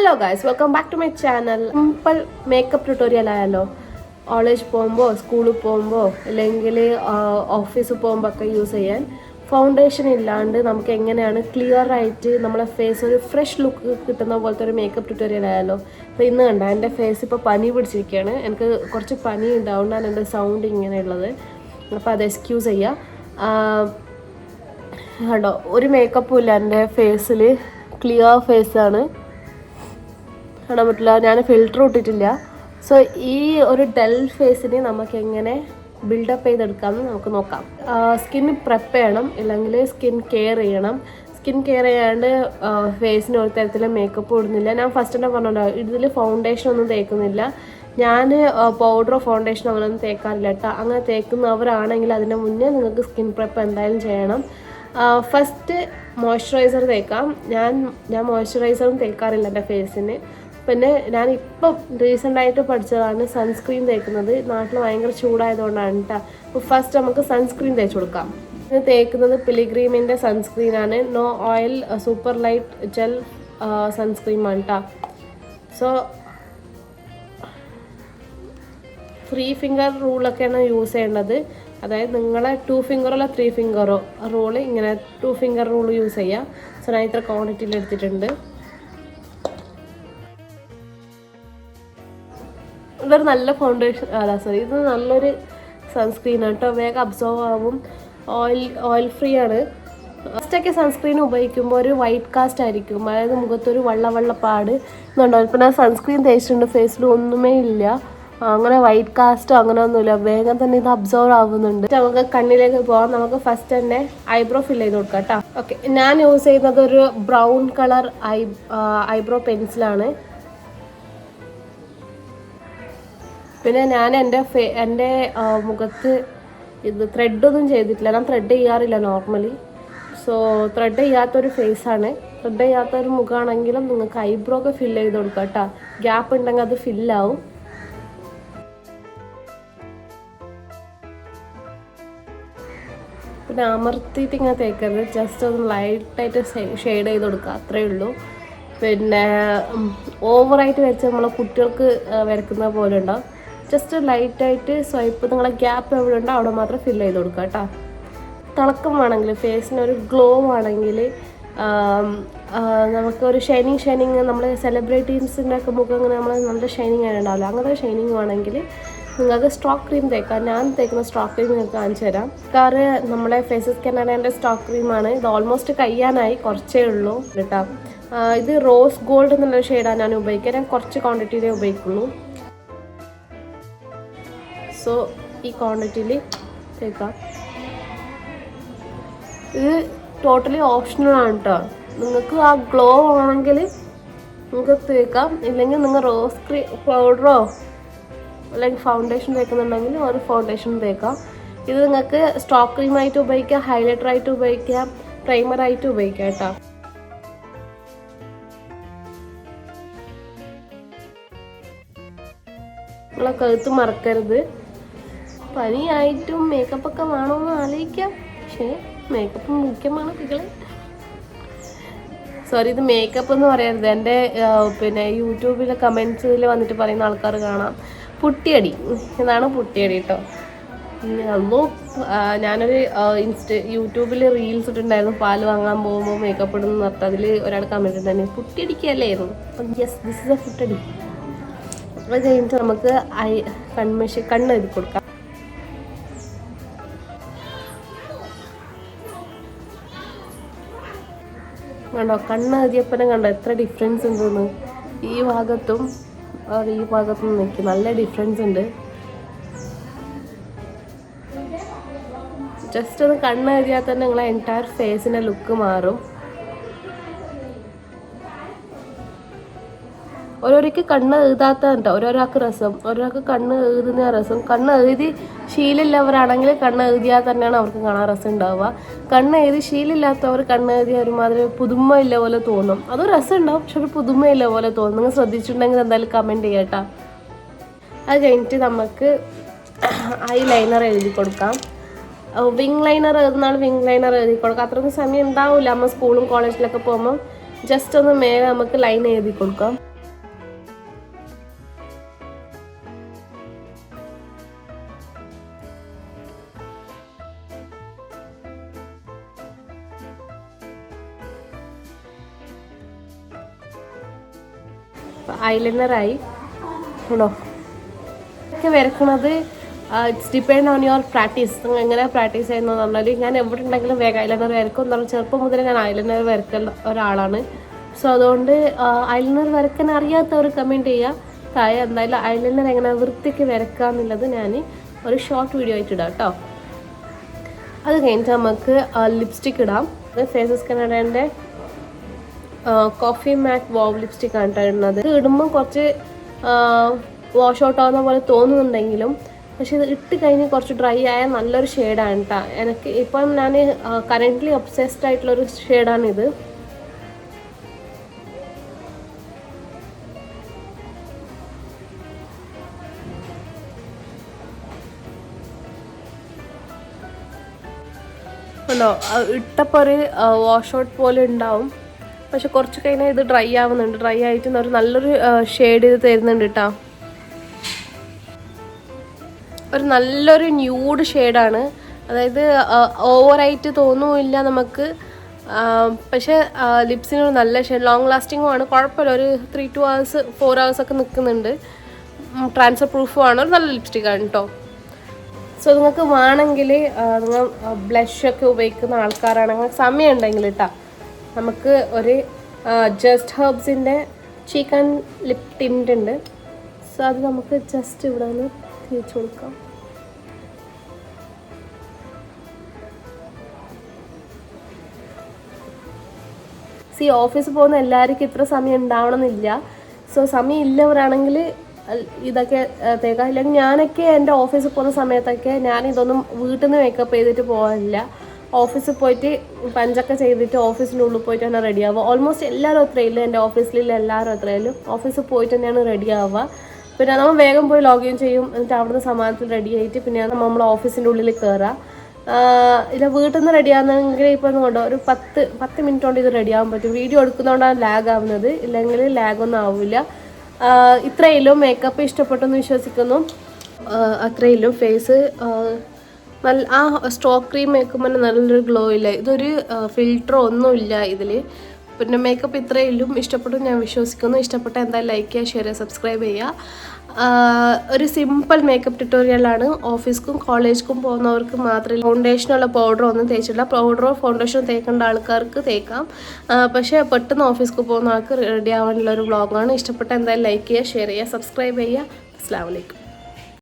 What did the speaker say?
Hello guys welcome back to my channel simple makeup tutorial ആയാലോ? College പോകുമ്പോൾ സ്കൂളിൽ പോകുമ്പോൾ അല്ലെങ്കിൽ ഓഫീസിൽ പോകുമ്പോൾ ഒക്കെ യൂസ് ചെയ്യാൻ ഫൗണ്ടേഷൻ ഇല്ലാണ്ട് നമുക്ക് എങ്ങനെയാണ് ക്ലിയർ ആയിട്ട് നമ്മളെ ഫേസ് ഒരു ഫ്രഷ് ലുക്ക് കിട്ടുന്ന പോലത്തെ ഒരു മേക്കപ്പ് ട്യൂട്ടോറിയൽ ആയാലോ? അപ്പോൾ ഇന്ന് കണ്ട എന്റെ ഫേസ് ഇപ്പോൾ പനി പിടിച്ചിരിക്കുകയാണ് എനിക്ക് കുറച്ച് പനി ഉണ്ടാവുകൊണ്ടാണ് എന്റെ സൗണ്ട് ഇങ്ങനെയുള്ളത്. അപ്പോൾ അത് എക്സ്ക്യൂസ് ചെയ്യുക കണ്ടോ ഒരു മേക്കപ്പും ഇല്ല. എന്റെ ഫേസിൽ ക്ലിയർ ഫേസാണ് കാണാൻ പറ്റില്ല. ഞാൻ ഫിൽറ്റർ ഇട്ടിട്ടില്ല. സോ ഈ ഒരു ഡെൽ ഫേസിനെ നമുക്ക് എങ്ങനെ ബിൽഡപ്പ് ചെയ്തെടുക്കാമെന്ന് നമുക്ക് നോക്കാം. സ്കിൻ പ്രെപ്പ് ചെയ്യണം ഇല്ലെങ്കിൽ സ്കിൻ കെയർ ചെയ്യണം. സ്കിൻ കെയർ ചെയ്യാണ്ട് ഫേസിന് ഒരു തരത്തിലും മേക്കപ്പ് ഇടുന്നില്ല. ഞാൻ ഫസ്റ്റ് തന്നെ പറഞ്ഞല്ലോ ഇതിൽ ഫൗണ്ടേഷൻ ഒന്നും തേക്കുന്നില്ല. ഞാൻ പൗഡറോ ഫൗണ്ടേഷനോ അങ്ങനെയൊന്നും തേക്കാറില്ല കേട്ടോ. അങ്ങനെ തേക്കുന്നവരാണെങ്കിൽ അതിന് മുന്നേ നിങ്ങൾക്ക് സ്കിൻ പ്രെപ്പ് എന്തായാലും ചെയ്യണം. ഫസ്റ്റ് മോയ്സ്ചറൈസർ തേക്കാം. ഞാൻ ഞാൻ മോയ്സ്ചറൈസറും തേക്കാറില്ല എന്റെ ഫേസിന് പിന്നെ ഞാൻ ഇപ്പം റീസെന്റ് ആയിട്ട് പഠിച്ചതാണ് സൺസ്ക്രീൻ തേക്കുന്നത്. നാട്ടിൽ ഭയങ്കര ചൂടായതുകൊണ്ടാണ് കേട്ടോ അപ്പോൾ ഫസ്റ്റ് നമുക്ക് സൺസ്ക്രീൻ തേച്ച് കൊടുക്കാം. ഇത് തേക്കുന്നത് പിലിഗ്രീമിന്റെ സൺസ്ക്രീനാണ്. No oil super light gel സൺസ്ക്രീമാണ് കേട്ടോ സോ ത്രീ ഫിംഗർ റൂളൊക്കെയാണ് യൂസ് ചെയ്യേണ്ടത്. അതായത് നിങ്ങളെ ടു ഫിംഗറോ അല്ല ത്രീ ഫിംഗറോ റൂൾ ഇങ്ങനെ ടു ഫിംഗർ റൂൾ യൂസ് ചെയ്യുക സോ ഞാൻ ഇത്ര ക്വാണ്ടിറ്റിയിൽ എടുത്തിട്ടുണ്ട്. ഇതൊരു നല്ല ഫൗണ്ടേഷൻ അല്ല സോറി ഇത് നല്ലൊരു സൺസ്ക്രീൻ കേട്ടോ. വേഗം അബ്സോർവ് ആവും. ഓയിൽ ഓയിൽ ഫ്രീ ആണ്. ഫസ്റ്റൊക്കെ സൺസ്ക്രീൻ ഉപയോഗിക്കുമ്പോൾ ഒരു വൈറ്റ് കാസ്റ്റ് ആയിരിക്കും. അതായത് മുഖത്തൊരു വെള്ള വെള്ള പാട് എന്നുണ്ടാവും ഇപ്പം ഞാൻ സൺസ്ക്രീൻ തേച്ചിട്ടുണ്ട്. ഫേസിൽ ഒന്നുമേ ഇല്ല. അങ്ങനെ വൈറ്റ് കാസ്റ്റോ അങ്ങനെ ഒന്നുമില്ല വേഗം തന്നെ ഇത് അബ്സോർവ് ആവുന്നുണ്ട്. നമുക്ക് കണ്ണിലേക്ക് പോകാം നമുക്ക് ഫസ്റ്റ് തന്നെ ഐബ്രോ ഫിൽ ചെയ്ത് കൊടുക്കാം കേട്ടോ. ഓക്കെ ഞാൻ യൂസ് ചെയ്യുന്നത് ഒരു ബ്രൗൺ കളർ ഐ ഐബ്രോ പെൻസിലാണ് പിന്നെ ഞാൻ എന്റെ ഫേ എന്റെ മുഖത്ത് ഇത് ത്രെഡൊന്നും ചെയ്തിട്ടില്ല. ഞാൻ ത്രെഡ് ചെയ്യാറില്ല നോർമലി സോ ത്രെഡ് ചെയ്യാത്തൊരു ഫേസാണ് ത്രെഡ് ചെയ്യാത്തൊരു മുഖമാണെങ്കിലും നിങ്ങൾക്ക് ഐബ്രോ ഒക്കെ ഫില്ല് ചെയ്ത് കൊടുക്കുക കേട്ടോ. ഗ്യാപ്പ് ഉണ്ടെങ്കിൽ അത് ഫില്ലാവും പിന്നെ അമർത്തിയിട്ട് ഇങ്ങനെ തേക്കരുത്. ജസ്റ്റ് ഒന്ന് ലൈറ്റായിട്ട് ഷെയ്ഡ് ചെയ്ത് കൊടുക്കുക. അത്രയേ ഉള്ളൂ. പിന്നെ ഓവറായിട്ട് വെച്ച് നമ്മളെ കുട്ടികൾക്ക് വരക്കുന്ന പോലെ ഉണ്ടാവും. ജസ്റ്റ് ലൈറ്റായിട്ട് സ്വൈപ്പ് നിങ്ങളെ ഗ്യാപ്പ് എവിടെ ഉണ്ടോ അവിടെ മാത്രം ഫില്ല് ചെയ്ത് കൊടുക്കുക കേട്ടോ. തിളക്കം വേണമെങ്കിൽ ഫേസിന് ഒരു ഗ്ലോ ആണെങ്കിൽ നമുക്ക് ഒരു ഷൈനിങ് ഷൈനിങ് നമ്മൾ സെലിബ്രിറ്റീസിന്റെ ഒക്കെ മുഖം അങ്ങനെ നമ്മൾ നല്ല ഷൈനിങ് ആയിട്ടുണ്ടാവില്ല അങ്ങനത്തെ ഷൈനിങ് വേണമെങ്കിൽ നിങ്ങൾക്ക് സ്ട്രോക്ക് ക്രീം തേക്കാം. ഞാൻ തേക്കുന്ന സ്ട്രോക്ക് ക്രീം നിങ്ങൾക്ക് കാണിച്ചു തരാം. കാറ് നമ്മളെ ഫേസസ് കനഡേന്റെ സ്ട്രോക്ക് ക്രീമാണ് ഇത് ഓൾമോസ്റ്റ് കഴിയാനായി കുറച്ചേ ഉള്ളൂ കേട്ടോ. ഇത് റോസ് ഗോൾഡ് എന്നുള്ള ഷെയ്ഡാണ് ഞാൻ ഉപയോഗിക്കുക. ഞാൻ കുറച്ച് ക്വാണ്ടിറ്റിയിലേ ഉപയോഗിക്കുള്ളൂ. സോ ഈ ക്വാണ്ടിറ്റിയിൽ കേൾക്കാം ഇത് ടോട്ടലി ഓപ്ഷണൽ ആണ് കേട്ടോ നിങ്ങൾക്ക് ആ ഗ്ലോ ആണെങ്കിൽ നിങ്ങൾക്ക് തേക്കാം. ഇല്ലെങ്കിൽ നിങ്ങൾ റോസ് ക്രീ പൗഡറോ അല്ലെങ്കിൽ ഫൗണ്ടേഷൻ തേക്കുന്നുണ്ടെങ്കിൽ ഒരു ഫൗണ്ടേഷൻ തേക്കാം. ഇത് നിങ്ങൾക്ക് സ്റ്റോക്ക് ക്രീമായിട്ട് ഉപയോഗിക്കാം ഹൈലൈറ്റർ ആയിട്ട് ഉപയോഗിക്കാം പ്രൈമർ ആയിട്ട് ഉപയോഗിക്കാം കേട്ടോ നിങ്ങളെ കഴുത്ത് മറക്കരുത്. പനിയായിട്ടും മേക്കപ്പ് ഒക്കെ വേണമെന്ന് ആലോചിക്കാം. പക്ഷേ മേക്കപ്പ് മുഖ്യമാണ് കുട്ടികളെ. സോറി ഇത് മേക്കപ്പ് എന്ന് പറയരുത്. എന്റെ പിന്നെ യൂട്യൂബിലെ കമൻസിൽ വന്നിട്ട് പറയുന്ന ആൾക്കാർ കാണാം. പുട്ടിയടി. എന്നാണ് പുട്ടിയടി കേട്ടോ അല്ലോ ഞാനൊരു ഇൻസ്റ്റ യൂട്യൂബിൽ റീൽസ് ഇട്ടിട്ടുണ്ടായിരുന്നു. പാൽ വാങ്ങാൻ പോകുമ്പോൾ മേക്കപ്പ് ഇടുന്ന നിർത്ത അതിൽ ഒരാൾ കമന്റ് തന്നെ പുട്ടിയടിക്കല്ലായിരുന്നു. അപ്പം യെസ് ദിസ് ഇസ് എ പുട്ടടി അപ്പോൾ കഴിഞ്ഞിട്ട് നമുക്ക് ഐ കൺമഷി കണ്ണ് എഴുതി കൊടുക്കാം. കണ്ടോ? കണ്ണ് എഴുതിയപ്പനെ കണ്ടോ? എത്ര ഡിഫറൻസ് ഉണ്ടെന്ന്. ഈ ഭാഗത്തും ഈ ഭാഗത്തും നിൽക്കും. നല്ല ഡിഫറൻസ് ഉണ്ട്. ജസ്റ്റ് ഒന്ന് കണ്ണ് എഴുതിയാൽ തന്നെ നിങ്ങളെ എന്റയർ ഫേസിന്റെ ലുക്ക് മാറും. ഓരോരുക്ക് കണ്ണ് എഴുതാത്ത കേട്ടോ ഓരോരാൾക്ക് രസം ഓരോരാൾക്ക് കണ്ണ് എഴുതുന്ന രസം. കണ്ണ് എഴുതി ശീലമില്ലവരാണെങ്കിൽ കണ്ണ് എഴുതിയാൽ തന്നെയാണ് അവർക്ക് കാണാൻ രസം ഉണ്ടാവുക. കണ്ണ് എഴുതി ശീലമില്ലാത്തവർ കണ്ണ് എഴുതി ഒരുമാതിരി പുതുമ ഇല്ല പോലെ തോന്നും. അത് രസം ഉണ്ടാവും പക്ഷെ ഒരു പുതുമ ഇല്ല പോലെ തോന്നും. നിങ്ങൾ ശ്രദ്ധിച്ചിട്ടുണ്ടെങ്കിൽ എന്തായാലും കമന്റ് ചെയ്യട്ടാ. അത് കഴിഞ്ഞിട്ട് നമുക്ക് ഐ ലൈനർ എഴുതി കൊടുക്കാം. വിങ് ലൈനർ എഴുതുന്നാൾ വിങ് ലൈനർ എഴുതി കൊടുക്കാം അത്രയൊന്നും സമയം ഉണ്ടാവില്ല. നമ്മൾ സ്കൂളും കോളേജിലൊക്കെ പോകുമ്പോൾ ജസ്റ്റ് ഒന്ന് മേലെ നമുക്ക് ലൈൻ എഴുതി കൊടുക്കാം. ഐലൈനറായി ആണോ ഒക്കെ വരക്കുന്നത് it's depend on your practice നിങ്ങൾ എങ്ങനെ പ്രാക്ടീസ് ചെയ്യുന്നതെന്ന് പറഞ്ഞാൽ ഞാൻ എവിടെ ഉണ്ടെങ്കിലും വേഗം ഐലൈനർ വരക്കും എന്ന് പറഞ്ഞാൽ ചെറുപ്പം മുതലേ ഞാൻ ഐലൈനർ വരക്കുന്ന ഒരാളാണ്. സോ അതുകൊണ്ട് ഐലൈനർ വരക്കാൻ അറിയാത്തവർ കമന്റ് ചെയ്യുക താഴെ എന്തായാലും ഐലൈനർ എങ്ങനെ വൃത്തിക്ക് വരക്കുക എന്നുള്ളത് ഞാൻ ഒരു ഷോർട്ട് വീഡിയോ ആയിട്ട് ഇടാം കേട്ടോ അത് കഴിഞ്ഞിട്ട് നമുക്ക് ലിപ്സ്റ്റിക് ഇടാം. ഫേസസ് കനഡേന്റെ കോഫി മാറ്റ് വോവ് ലിപ്സ്റ്റിക് ആണ് ഇടുന്നത്. ഇത് ഇടുമ്പോൾ കുറച്ച് വാഷ് ഔട്ട് ആവുന്ന പോലെ തോന്നുന്നുണ്ടെങ്കിലും പക്ഷെ ഇത് ഇട്ട് കഴിഞ്ഞ് കുറച്ച് ഡ്രൈ ആയ നല്ലൊരു ഷെയ്ഡാണ് കേട്ടോ എനിക്ക് ഇപ്പം ഞാൻ കറന്റ്ലി ഒബ്സെസ്ഡ് ആയിട്ടുള്ളൊരു ഷെയ്ഡാണിത് ഉണ്ടോ? ഇട്ടപ്പോൾ ഒരു വാഷ് ഔട്ട് പോലെ ഉണ്ടാവും. പക്ഷെ കുറച്ച് കഴിഞ്ഞാൽ ഇത് ഡ്രൈ ആവുന്നുണ്ട്. ഡ്രൈ ആയിട്ട് ഒരു നല്ലൊരു ഷെയ്ഡ് ഇത് തരുന്നുണ്ട് കേട്ടോ ഒരു നല്ലൊരു ന്യൂഡ് ഷെയ്ഡാണ് അതായത് ഓവറായിട്ട് തോന്നുമില്ല നമുക്ക്. പക്ഷെ ലിപ്സിന് ഒരു നല്ല ഷെയ്ഡ് ലോങ് ലാസ്റ്റിങ്ങും ആണ്. കുഴപ്പമില്ല. ഒരു three two hours four hours ഒക്കെ നിൽക്കുന്നുണ്ട്. ട്രാൻസ്ഫർ പ്രൂഫും ആണ്. ഒരു നല്ല ലിപ്സ്റ്റിക് ആണ് കേട്ടോ സോ നിങ്ങൾക്ക് വേണമെങ്കിൽ നിങ്ങൾ ബ്ലഷൊക്കെ ഉപയോഗിക്കുന്ന ആൾക്കാരാണെങ്കിൽ സമയം ഉണ്ടെങ്കിൽ കേട്ടോ നമുക്ക് ഒരു ജസ്റ്റ് ഹെർബ്സിന്റെ ചിക്കൻ ലിപ് ടിന്റ് ഉണ്ട്. സോ അത് നമുക്ക് ജസ്റ്റ് ഇവിടെ നിന്ന് തിരിച്ചു കൊടുക്കാം. സി ഓഫീസിൽ പോകുന്ന എല്ലാവർക്കും ഇത്ര സമയം ഉണ്ടാവണമെന്നില്ല. സോ സമയം ഇല്ലവരാണെങ്കിൽ ഇതൊക്കെ തേക്കാം. ഇല്ലെങ്കിൽ ഞാനൊക്കെ എന്റെ ഓഫീസിൽ പോകുന്ന സമയത്തൊക്കെ ഞാൻ ഇതൊന്നും വീട്ടിൽ നിന്ന് മേക്കപ്പ് ചെയ്തിട്ട് പോകാനില്ല ഓഫീസിൽ പോയിട്ട് പഞ്ചൊക്കെ ചെയ്തിട്ട് ഓഫീസിനുള്ളിൽ പോയിട്ട് തന്നെ റെഡി ആവുക. ഓൾമോസ്റ്റ് എല്ലാവരും അത്രയില്ല എന്റെ ഓഫീസിലുള്ള എല്ലാവരും അത്രയിലും ഓഫീസിൽ പോയിട്ട് തന്നെയാണ് റെഡി ആവുക. പിന്നെ നമ്മൾ വേഗം പോയി ലോഗിൻ ചെയ്യും. എന്നിട്ട് അവിടുന്ന് സമാനത്തിൽ റെഡി ആയിട്ട് പിന്നെ നമ്മൾ ഓഫീസിന്റെ ഉള്ളിൽ കയറുക ഇല്ല വീട്ടിൽ നിന്ന് റെഡി ആവുന്നെങ്കിൽ ഇപ്പം കൊണ്ടോ ഒരു പത്ത് പത്ത് മിനിറ്റ് കൊണ്ട് ഇത് റെഡി ആകാൻ പറ്റും. വീഡിയോ എടുക്കുന്നതുകൊണ്ടാണ് ലാഗ് ആവുന്നത്. ഇല്ലെങ്കിൽ ലാഗ് ഒന്നും ആവില്ല. ഇത്രയിലും മേക്കപ്പ് ഇഷ്ടപ്പെട്ടെന്ന് വിശ്വസിക്കുന്നു. അത്രയിലും ഫേസ് നല്ല ആ സ്ട്രോക്ക് ക്രീം മേക്കുമ്പോൾ നല്ലൊരു ഗ്ലോ ഇല്ല ഇതൊരു ഫിൽറ്ററോ ഒന്നുമില്ല ഇതിൽ പിന്നെ മേക്കപ്പ് ഇത്രയിലും ഇഷ്ടപ്പെട്ടു ഞാൻ വിശ്വസിക്കുന്നു. ഇഷ്ടപ്പെട്ട എന്താ ലൈക്ക് ചെയ്യുക ഷെയർ ചെയ്യുക സബ്സ്ക്രൈബ് ചെയ്യുക. ഒരു സിമ്പിൾ മേക്കപ്പ് ട്യൂട്ടോറിയലാണ് ഓഫീസ്ക്കും കോളേജ്ക്കും പോകുന്നവർക്ക് മാത്രമേ ഫൗണ്ടേഷനുള്ള പൗഡർ ഒന്നും തേച്ചില്ല പൗഡറോ ഫൗണ്ടേഷനോ തേക്കേണ്ട ആൾക്കാർക്ക് തേക്കാം. പക്ഷേ പെട്ടെന്ന് ഓഫീസ്ക്ക് പോകുന്ന ആൾക്ക് റെഡി ആവാനുള്ള ഒരു വ്ളോഗാണ് ഇഷ്ടപ്പെട്ട എന്തായാലും ലൈക്ക് ചെയ്യുക ഷെയർ ചെയ്യുക സബ്സ്ക്രൈബ് ചെയ്യുക. അസ്സാം വലൈക്കും